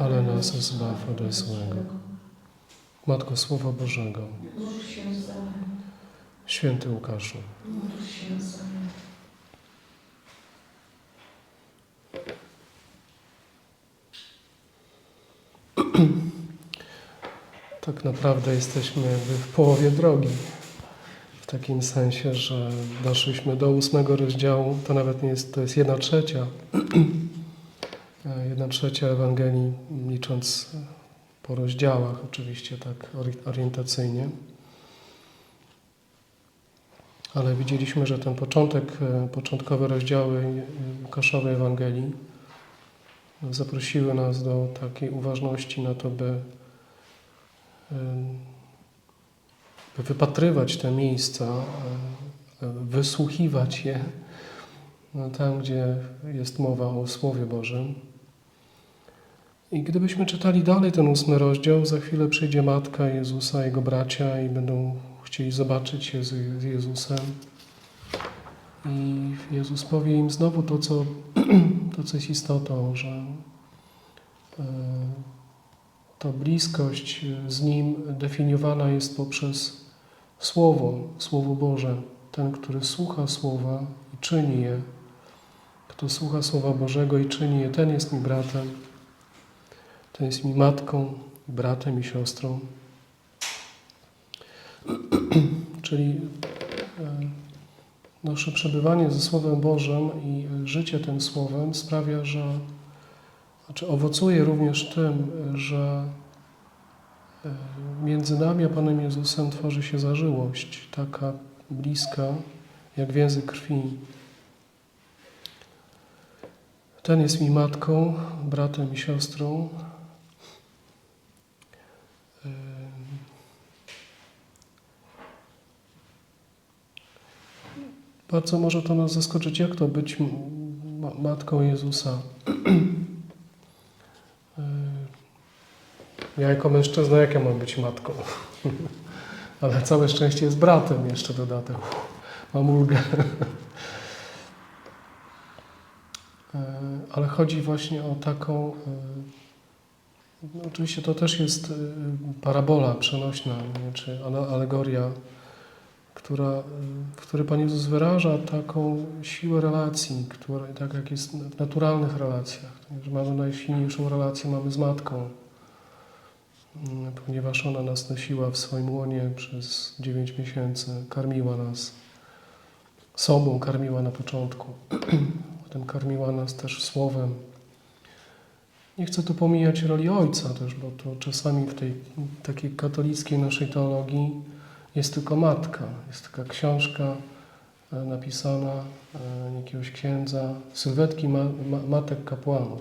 ale nas zbaw ode złego. Matko Słowa Bożego, Święty Łukaszu, tak naprawdę jesteśmy jakby w połowie drogi. W takim sensie, że doszliśmy do ósmego rozdziału, to nawet nie jest, to jest jedna trzecia. E, Jedna trzecia Ewangelii, licząc po rozdziałach, oczywiście tak ori- orientacyjnie. Ale widzieliśmy, że ten początek, e, początkowe rozdziały e, Łukaszowej Ewangelii zaprosiły nas do takiej uważności na to, by by wypatrywać te miejsca, wysłuchiwać je no, tam, gdzie jest mowa o Słowie Bożym. I gdybyśmy czytali dalej ten ósmy rozdział, za chwilę przyjdzie Matka Jezusa, Jego bracia i będą chcieli zobaczyć się z Jezusem. I Jezus powie im znowu to, co, to, co jest istotą, że e, ta bliskość z Nim definiowana jest poprzez Słowo, Słowo Boże. Ten, który słucha Słowa i czyni je, kto słucha Słowa Bożego i czyni je, ten jest mi bratem, ten jest mi matką, bratem i siostrą. Czyli e, nasze przebywanie ze Słowem Bożym i życie tym Słowem sprawia, że znaczy owocuje również tym, że e, między nami a Panem Jezusem tworzy się zażyłość, taka bliska jak więzy krwi. Ten jest mi matką, bratem i siostrą. E, Bardzo może to nas zaskoczyć, jak to być matką Jezusa. E, Ja jako mężczyzna, jak ja mam być matką? Ale całe szczęście jest bratem jeszcze dodatek. Mam ulgę. E, Ale chodzi właśnie o taką... No oczywiście to też jest e, parabola przenośna, czy ale- alegoria, która, e, w której Pan Jezus wyraża taką siłę relacji, która, tak jak jest w naturalnych relacjach. Że mamy najsilniejszą relację mamy z Matką, Mm, ponieważ ona nas nosiła w swoim łonie przez 9 miesięcy, karmiła nas sobą, karmiła na początku, potem karmiła nas też słowem. Nie chcę tu pomijać roli ojca też, bo to czasami w tej takiej katolickiej naszej teologii jest tylko matka, jest taka książka e, napisana e, jakiegoś księdza, sylwetki ma, ma, matek kapłanów.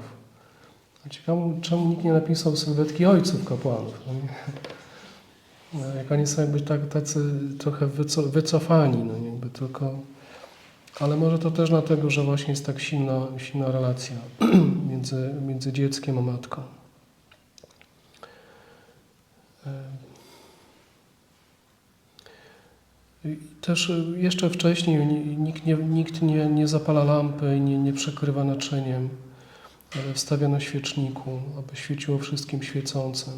Ciekawe, czemu nikt nie napisał sylwetki ojców kapłanów. No? No, Jak oni są jakby tak, tacy trochę wyco, wycofani, no jakby tylko... Ale może to też dlatego, że właśnie jest tak silna, silna relacja między, między dzieckiem a matką. E, Też jeszcze wcześniej ni- nikt nie, nikt nie, nie zapala lampy i nie, nie przekrywa naczyniem ale wstawia na świeczniku, aby świeciło wszystkim świecącym.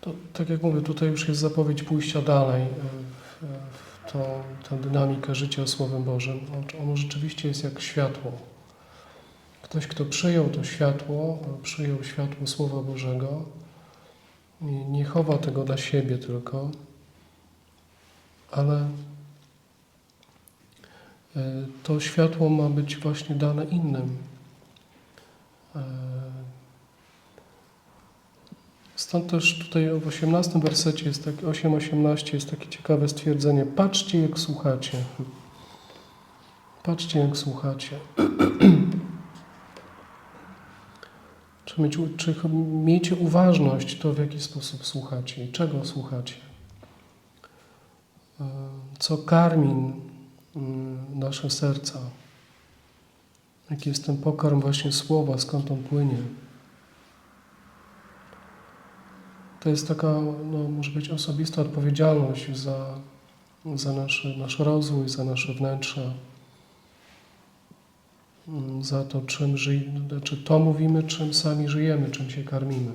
To, tak jak mówię, tutaj już jest zapowiedź pójścia dalej e, w, w tą, tę dynamikę życia Słowem Bożym. On- Ono rzeczywiście jest jak światło. Ktoś, kto przyjął to światło, e, przyjął światło Słowa Bożego, nie, chowa tego dla siebie tylko, ale e, to światło ma być właśnie dane innym. Stąd też tutaj w 18 wersecie jest tak, 8-18 jest takie ciekawe stwierdzenie. Patrzcie jak słuchacie. Patrzcie jak słuchacie. Czy, mieć, czy miejcie uważność to, w jaki sposób słuchacie i czego słuchacie. E, Co karmi mm, nasze serca. Jaki jest ten pokarm właśnie słowa, skąd on płynie. To jest taka, no, może być osobista odpowiedzialność za, za nasz, nasz rozwój, za nasze wnętrze, mm, za to, czym żyjemy, czy to mówimy, czym sami żyjemy, czym się karmimy.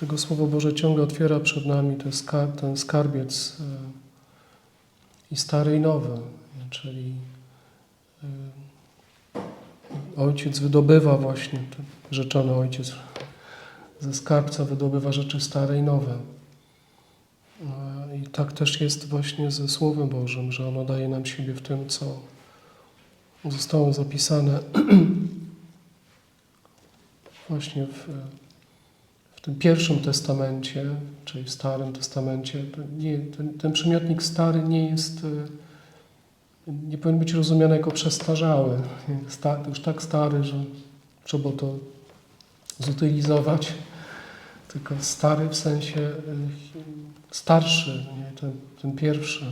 Tego Słowo Boże ciągle otwiera przed nami ten, ten skarbiec y, i stary i nowy, czyli y, ojciec wydobywa właśnie, ten rzeczony ojciec ze skarbca wydobywa rzeczy stare i nowe. Y, I tak też jest właśnie ze Słowem Bożym, że ono daje nam siebie w tym, co zostało zapisane właśnie w, w tym pierwszym testamencie, czyli w Starym Testamencie. Nie, ten, ten przymiotnik stary nie jest, y, nie powinien być rozumiany jako przestarzały. Sta, już tak stary, że trzeba to zutylizować. Tylko stary w sensie y, starszy, nie? Ten, ten pierwszy.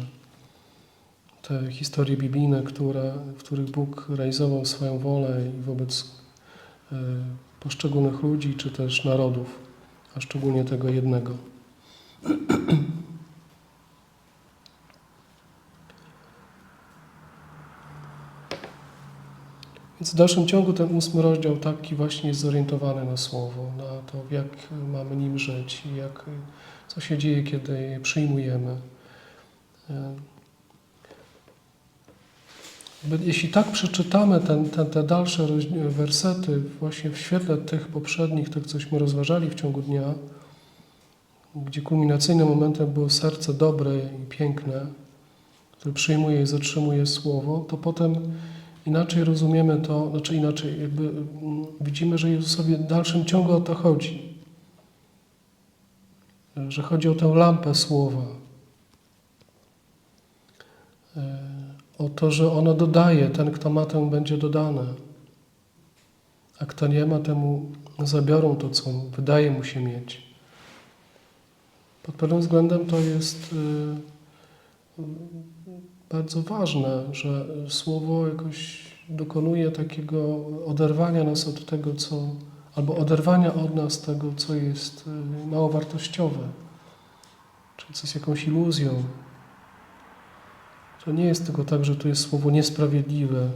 Te historie biblijne, które, w których Bóg realizował swoją wolę i wobec y, poszczególnych ludzi, czy też narodów, a szczególnie tego jednego. Więc w dalszym ciągu ten ósmy rozdział taki właśnie jest zorientowany na słowo, na to, jak mamy nim żyć, jak, co się dzieje, kiedy je przyjmujemy. Jeśli tak przeczytamy ten, ten, te dalsze wersety właśnie w świetle tych poprzednich, tych, cośmy rozważali w ciągu dnia, gdzie kulminacyjnym momentem było serce dobre i piękne, które przyjmuje i zatrzymuje słowo, to potem inaczej rozumiemy to, znaczy inaczej, jakby mm, widzimy, że Jezusowi w dalszym ciągu o to chodzi. Że chodzi o tę lampę słowa. E, O to, że ono dodaje, ten kto ma, temu będzie dodane. A kto nie ma, temu zabiorą to, co wydaje mu się mieć. Pod pewnym względem to jest y, bardzo ważne, że słowo jakoś dokonuje takiego oderwania nas od tego, co, albo oderwania od nas tego, co jest y, mało wartościowe, czy co jest jakąś iluzją. To nie jest tylko tak, że tu jest słowo niesprawiedliwe,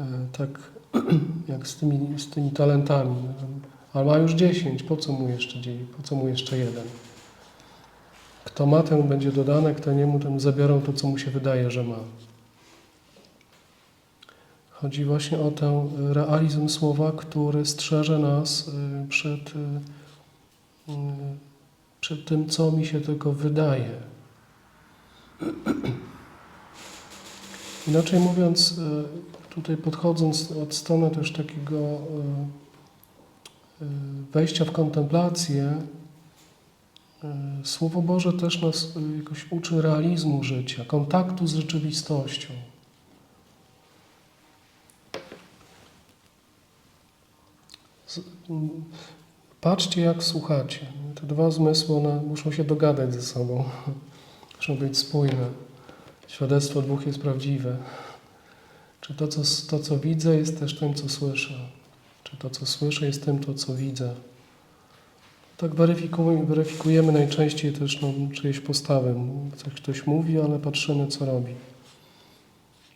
e, tak jak z tymi, z tymi talentami. Ale ma już dziesięć, po co mu jeszcze po co mu jeszcze jeden? Kto ma, temu będzie dodane, kto nie mu, temu zabiorą to, co mu się wydaje, że ma. Chodzi właśnie o ten realizm słowa, który strzeże nas y, przed, y, y, przed tym, co mi się tylko wydaje. Inaczej mówiąc, tutaj podchodząc od strony też takiego wejścia w kontemplację, Słowo Boże też nas y, jakoś uczy realizmu życia, kontaktu z rzeczywistością. Patrzcie, jak słuchacie. Te dwa zmysły one muszą się dogadać ze sobą, muszą być spójne. Świadectwo dwóch jest prawdziwe. Czy to co, to, co widzę, jest też tym, co słyszę? Czy to, co słyszę, jest tym, to, co widzę? Tak weryfikujemy, weryfikujemy najczęściej też no, czyjeś postawy. Coś ktoś mówi, ale patrzymy, co robi.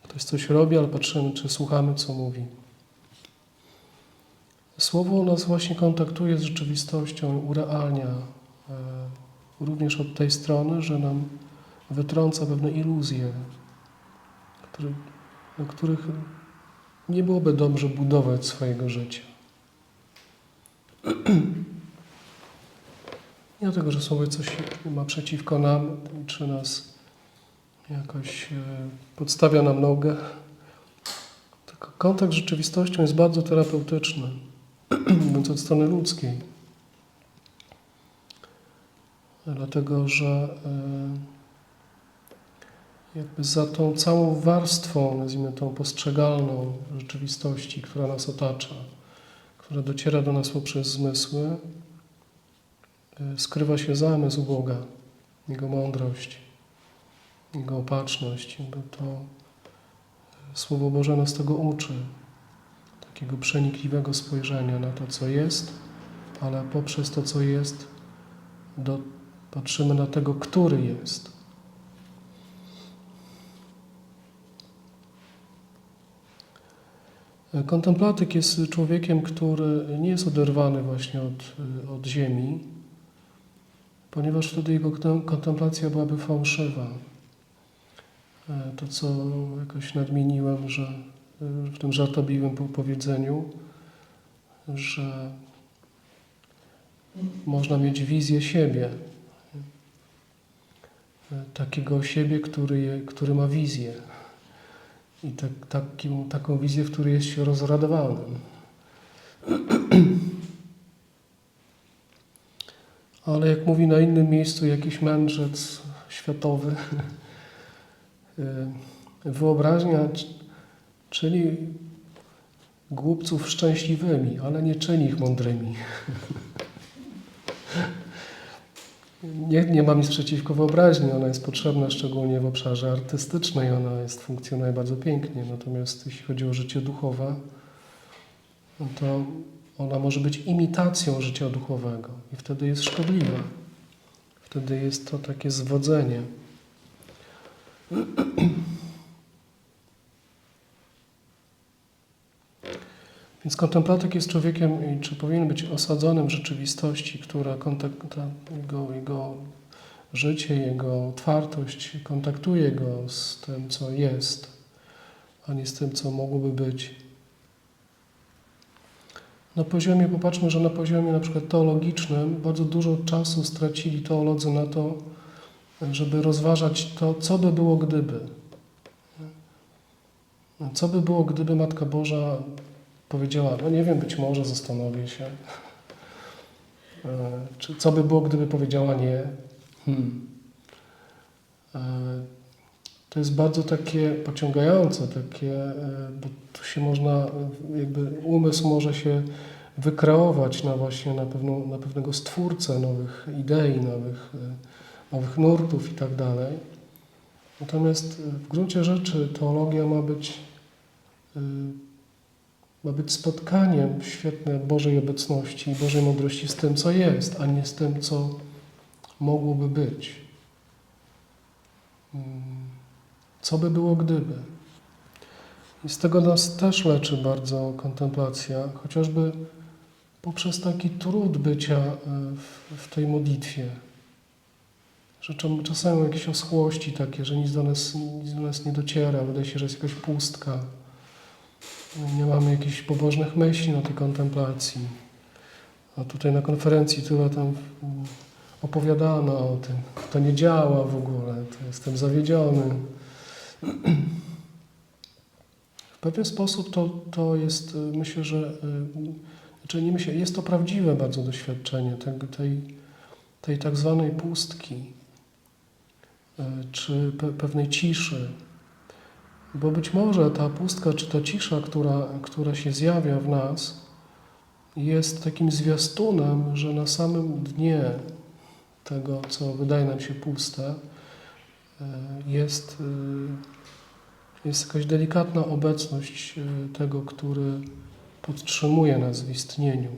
Ktoś coś robi, ale patrzymy, czy słuchamy, co mówi. Słowo nas właśnie kontaktuje z rzeczywistością, urealnia e, również od tej strony, że nam wytrąca pewne iluzje, które, na których nie byłoby dobrze budować swojego życia. Nie dlatego, że słowo coś ma przeciwko nam, czy nas jakoś e, podstawia nam nogę, tylko kontakt z rzeczywistością jest bardzo terapeutyczny, mówiąc od strony ludzkiej. Dlatego, że e, jakby za tą całą warstwą, nazwijmy tą postrzegalną rzeczywistości, która nas otacza, która dociera do nas poprzez zmysły, skrywa się zamysł Boga, Jego mądrość, Jego opatrzność. Jakby to y, Słowo Boże nas tego uczy, takiego przenikliwego spojrzenia na to, co jest, ale poprzez to, co jest, do, patrzymy na tego, który jest. Kontemplatyk jest człowiekiem, który nie jest oderwany właśnie od, od ziemi, ponieważ wtedy jego kontem- kontemplacja byłaby fałszywa. E, To, co jakoś nadmieniłem, że e, w tym żartobliwym po- powiedzeniu, że można mieć wizję siebie, e, takiego siebie, który, je, który ma wizję. I tak, takim, taką wizję, w której jest się rozradowanym. Ale jak mówi na innym miejscu jakiś mędrzec światowy, y, wyobraźnia czyni głupców szczęśliwymi, ale nie czyni ich mądrymi. Nie, nie mam nic przeciwko wyobraźni, ona jest potrzebna szczególnie w obszarze artystycznej, ona jest, funkcjonuje bardzo pięknie, natomiast jeśli chodzi o życie duchowe, no to ona może być imitacją życia duchowego i wtedy jest szkodliwa. Wtedy jest to takie zwodzenie. Więc kontemplatyk jest człowiekiem, czy powinien być osadzonym w rzeczywistości, która jego, jego życie, jego otwartość kontaktuje go z tym, co jest, a nie z tym, co mogłoby być. Na poziomie, popatrzmy, że na poziomie na przykład teologicznym bardzo dużo czasu stracili teolodzy na to, żeby rozważać to, co by było gdyby. Co by było, gdyby Matka Boża powiedziała, no nie wiem, być może zastanowię się. E, Czy co by było, gdyby powiedziała nie? Hmm. To jest bardzo takie pociągające, takie, e, bo tu się można, e, jakby umysł może się wykreować na właśnie na, pewną, na pewnego stwórcę nowych idei, nowych, e, nowych nurtów i tak dalej. Natomiast w gruncie rzeczy teologia ma być ma być spotkaniem świetne Bożej obecności i Bożej mądrości z tym, co jest, a nie z tym, co mogłoby być. Mm, Co by było gdyby? I z tego nas też leczy bardzo kontemplacja, chociażby poprzez taki trud bycia e, w, w tej modlitwie. Że czasami jakieś oschłości takie, że nic do, nas, nic do nas nie dociera, wydaje się, że jest jakaś pustka. Nie mamy jakichś pobożnych myśli na tej kontemplacji. A tutaj na konferencji tyle tam mm, opowiadano o tym. To nie działa w ogóle, to jestem zawiedziony. W pewien sposób to, to jest, y, myślę, że, y, znaczy nie myślę, jest to prawdziwe bardzo doświadczenie tej, tej tak zwanej pustki, y, czy pe, pewnej ciszy, bo być może ta pustka czy ta cisza, która, która się zjawia w nas, jest takim zwiastunem, że na samym dnie tego, co wydaje nam się puste, jest, e, jest jakaś delikatna obecność e, tego, który podtrzymuje nas w istnieniu.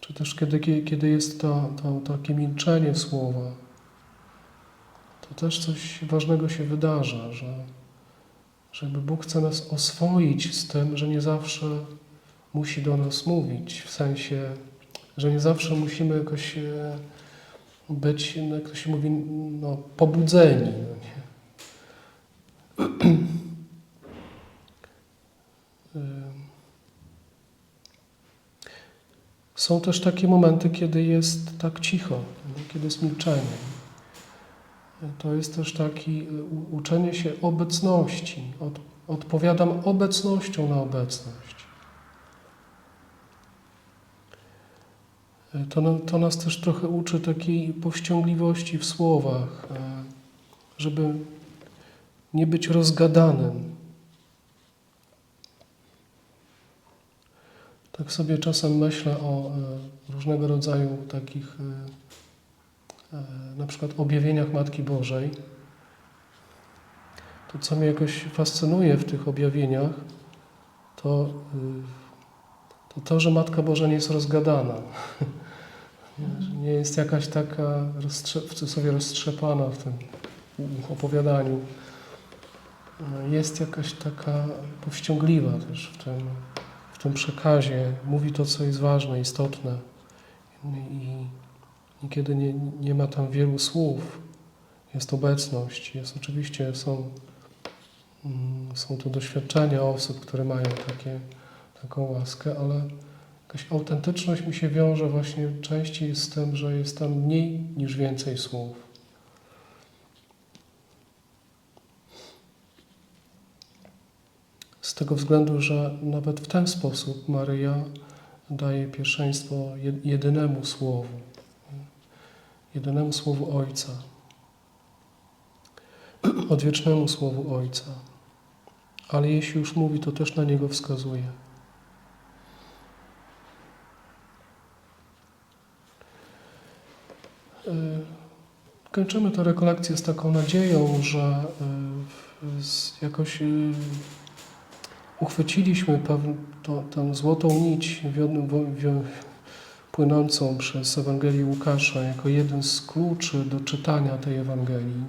Czy też kiedy, kiedy jest to, to takie milczenie słowa, to też coś ważnego się wydarza, że, że Bóg chce nas oswoić z tym, że nie zawsze musi do nas mówić, w sensie, że nie zawsze musimy jakoś e, być, no, jak to się mówi, no, pobudzeni. No nie? Ym. Są też takie momenty, kiedy jest tak cicho, no, kiedy jest milczenie. To jest też taki u- uczenie się obecności. Od, odpowiadam obecnością na obecność. Y, e, to, na- to nas też trochę uczy takiej powściągliwości w słowach, e, żeby nie być rozgadanym. Tak sobie czasem myślę o e, różnego rodzaju takich, e, na przykład objawieniach Matki Bożej. To, co mnie jakoś fascynuje w tych objawieniach, to y, to, to że Matka Boża nie jest rozgadana. Nie, jest jakaś taka w cudzysłowie roztrzepana w tym opowiadaniu. E, Jest jakaś taka powściągliwa też w tym, w tym przekazie. Mówi to, co jest ważne, istotne. I niekiedy nie, nie ma tam wielu słów. Jest obecność. Jest oczywiście, są, mm, są to doświadczenia osób, które mają takie, taką łaskę, ale jakaś autentyczność mi się wiąże właśnie częściej z tym, że jest tam mniej niż więcej słów. Z tego względu, że nawet w ten sposób Maryja daje pierwszeństwo jed- jedynemu słowu, jedynemu słowu Ojca, odwiecznemu słowu Ojca. Ale jeśli już mówi, to też na niego wskazuje. Kończymy tę rekolekcję z taką nadzieją, że y, jakoś y, uchwyciliśmy tę złotą nić płynącą przez Ewangelię Łukasza jako jeden z kluczy do czytania tej Ewangelii.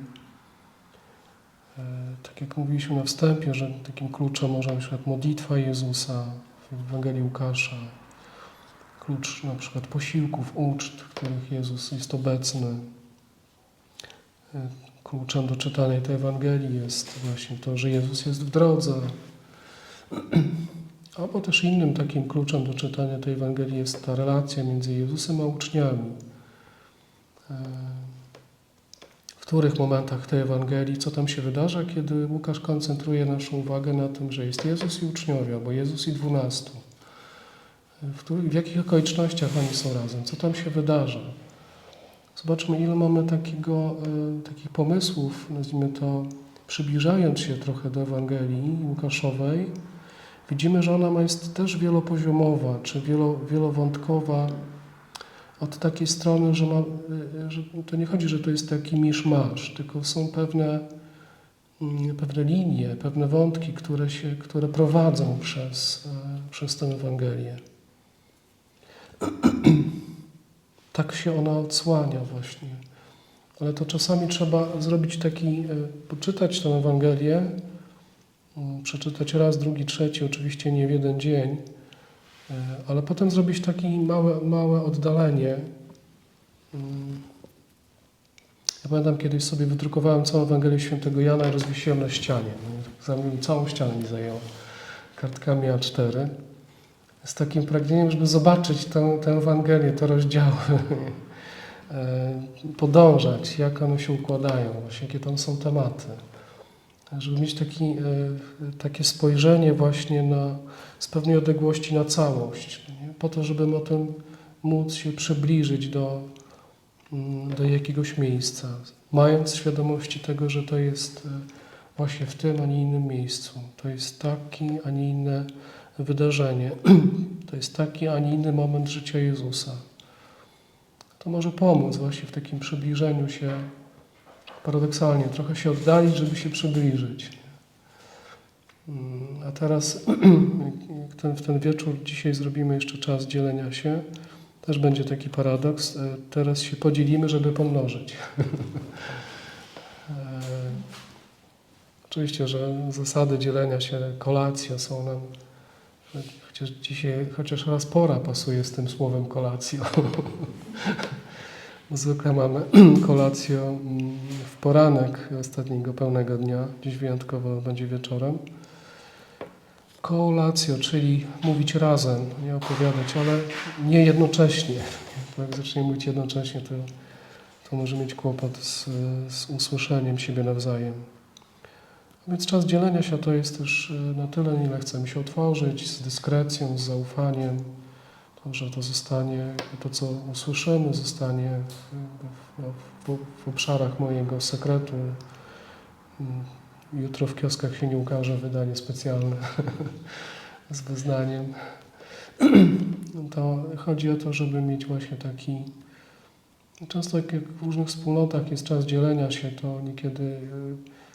Tak jak mówiliśmy na wstępie, że takim kluczem może być modlitwa Jezusa w Ewangelii Łukasza, klucz na przykład posiłków, uczt, w których Jezus jest obecny. E, Kluczem do czytania tej Ewangelii jest właśnie to, że Jezus jest w drodze. Albo też innym takim kluczem do czytania tej Ewangelii jest ta relacja między Jezusem a uczniami. E, W których momentach tej Ewangelii, co tam się wydarza, kiedy Łukasz koncentruje naszą uwagę na tym, że jest Jezus i uczniowie, albo Jezus i dwunastu. W, w jakich okolicznościach oni są razem, co tam się wydarza. Zobaczmy, ile mamy takiego, e, takich pomysłów, nazwijmy to, przybliżając się trochę do Ewangelii Łukaszowej, widzimy, że ona jest też wielopoziomowa, czy wielo, wielowątkowa od takiej strony, że, ma, y, że to nie chodzi, że to jest taki misz-masz, tylko są pewne, mm, pewne linie, pewne wątki, które, się, które prowadzą przez, e, przez tę Ewangelię. tak się ona odsłania właśnie. Ale to czasami trzeba zrobić taki, e, poczytać tę Ewangelię, mm, przeczytać raz, drugi, trzeci, oczywiście nie w jeden dzień, e, ale potem zrobić takie małe, małe oddalenie. Mm. Ja pamiętam, kiedyś sobie wydrukowałem całą Ewangelię Świętego Jana i rozwiesiłem na ścianie. Zamienił całą ścianę mi zajęło kartkami A4. Z takim pragnieniem, żeby zobaczyć tę, tę Ewangelię, te rozdziały, e, podążać, jak one się układają, właśnie jakie tam są tematy. Żeby mieć taki, e, takie spojrzenie właśnie na, z pewnej odległości na całość, nie? po to, żeby o tym móc się przybliżyć do, mm, do jakiegoś miejsca, mając świadomości tego, że to jest e, właśnie w tym, a nie innym miejscu. To jest taki, a nie inne wydarzenie. To jest taki, a nie inny moment życia Jezusa. To może pomóc właśnie w takim przybliżeniu się, paradoksalnie, trochę się oddalić, żeby się przybliżyć. Mm, A teraz, ten, w ten wieczór dzisiaj zrobimy jeszcze czas dzielenia się, też będzie taki paradoks. E, Teraz się podzielimy, żeby pomnożyć. E, Oczywiście, że zasady dzielenia się, kolacja są nam, chociaż dzisiaj, chociaż raz pora pasuje z tym słowem kolacja. Zwykle mamy kolację mm, w poranek ostatniego pełnego dnia, dziś wyjątkowo będzie wieczorem. Kolacjo, czyli mówić razem, nie opowiadać, ale nie jednocześnie. Jak zacznie mówić jednocześnie, to, to może mieć kłopot z, z usłyszeniem siebie nawzajem. Więc czas dzielenia się to jest też y, na tyle, ile chcemy się otworzyć, z dyskrecją, z zaufaniem. to, że to zostanie, to co usłyszymy, zostanie w, w, w, obszarach mojego sekretu. Mm, Jutro w kioskach się nie ukaże wydanie specjalne z wyznaniem. To chodzi o to, żeby mieć właśnie taki. Często jak jak w różnych wspólnotach jest czas dzielenia się, to niekiedy y,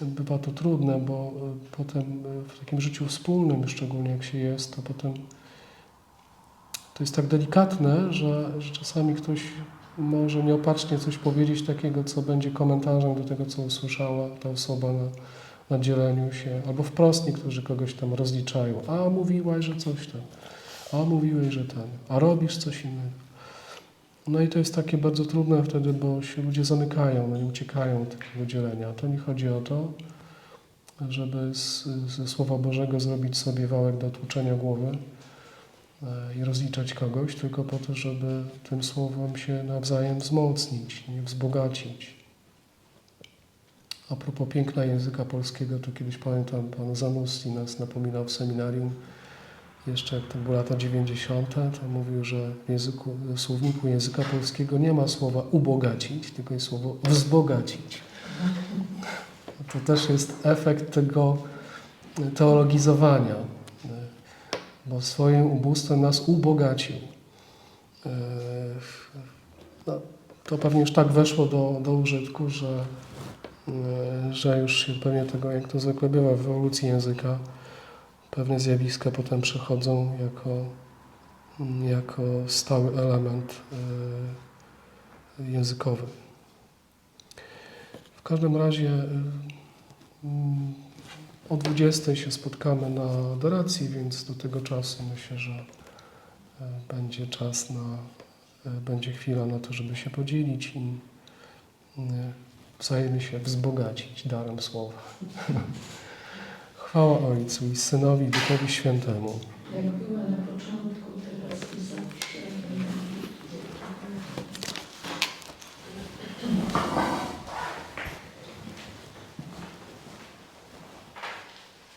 bywa to trudne, bo y, potem y, w takim życiu wspólnym, szczególnie jak się jest, to potem to jest tak delikatne, że, że czasami ktoś może nieopatrznie coś powiedzieć takiego, co będzie komentarzem do tego, co usłyszała ta osoba na, na dzieleniu się, albo wprost niektórzy kogoś tam rozliczają. A mówiłaś, że coś tam, a mówiłeś, że ten, a robisz coś innego. No i to jest takie bardzo trudne wtedy, bo się ludzie zamykają, no i uciekają od takiego dzielenia. To nie chodzi o to, żeby z, ze Słowa Bożego zrobić sobie wałek do tłuczenia głowy e, i rozliczać kogoś, tylko po to, żeby tym słowem się nawzajem wzmocnić, nie wzbogacić. A propos piękna języka polskiego, to kiedyś pamiętam, pan Zanusti nas napominał w seminarium, jeszcze jak to były lata 90., to mówił, że w, języku, w słowniku języka polskiego nie ma słowa ubogacić, tylko jest słowo wzbogacić. To też jest efekt tego teologizowania, bo swoim ubóstwem nas ubogacił. No, to pewnie już tak weszło do, do użytku, że, że już się pewnie tego, jak to zwykle bywa w ewolucji języka, pewne zjawiska potem przechodzą jako, jako stały element e, językowy. W każdym razie mm, o 20 się spotkamy na adoracji, więc do tego czasu myślę, że e, będzie czas na, e, będzie chwila na to, żeby się podzielić i wzajemnie się wzbogacić darem słowa. Chwała Ojcu i Synowi Duchowi Świętemu. Jak była na początku,